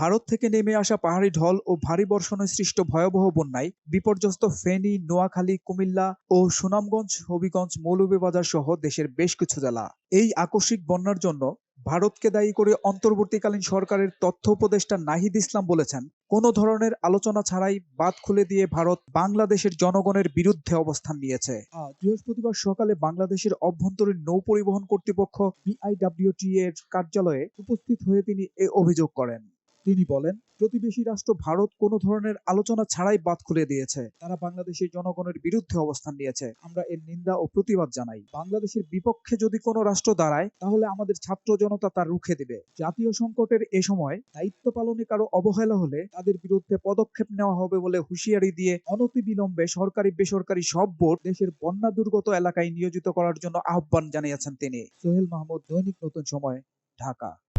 ভারত থেকে নেমে আসা পাহাড়ি ঢল ও ভারী বর্ষণে সৃষ্ট ভয়াবহ বন্যায় বিপর্যস্ত ফেনী, নোয়াখালী, কুমিল্লা ও সুনামগঞ্জ, হবিগঞ্জ, মৌলভীবাজার সহ দেশের বেশ কিছু জেলা। এই আকস্মিক বন্যার জন্য ভারতকে দায়ী করে অন্তর্বর্তীকালীন সরকারের তথ্য উপদেষ্টা নাহিদ ইসলাম বলেছেন, কোনো ধরনের আলোচনা ছাড়াই বাদ খুলে দিয়ে ভারত বাংলাদেশের জনগণের বিরুদ্ধে অবস্থান নিয়েছে। বৃহস্পতিবার সকালে বাংলাদেশের অভ্যন্তরীণ নৌ পরিবহন কর্তৃপক্ষ বিআইডব্লিউটি এর কার্যালয়ে উপস্থিত হয়ে তিনি এ অভিযোগ করেন। তিনি বলেন, প্রতিবেশী রাষ্ট্র ভারত কোনো ধরনের আলোচনা ছাড়াই বাদ খুলে দিয়েছে। তারা বাংলাদেশের জনগণের বিরুদ্ধে অবস্থান নিয়েছে। আমরা এর নিন্দা ও প্রতিবাদ জানাই। বাংলাদেশের বিপক্ষে যদি কোনো রাষ্ট্র দাঁড়ায়, তাহলে আমাদের ছাত্র জনতা তা রুখে দিবে। জাতীয় সংকটের এ সময় দায়িত্ব পালনে কারও অবহেলা হলে তাদের বিরুদ্ধে পদক্ষেপ নেওয়া হবে বলে হুঁশিয়ারি দিয়ে অনতিবিলম্বে সরকারি, বেসরকারি সব বোর্ড দেশের বন্যা দুর্গত এলাকায় নিয়োজিত করার জন্য আহ্বান জানিয়েছেন তিনি। সোহেল মাহমুদ, দৈনিক নতুন সময়, ঢাকা।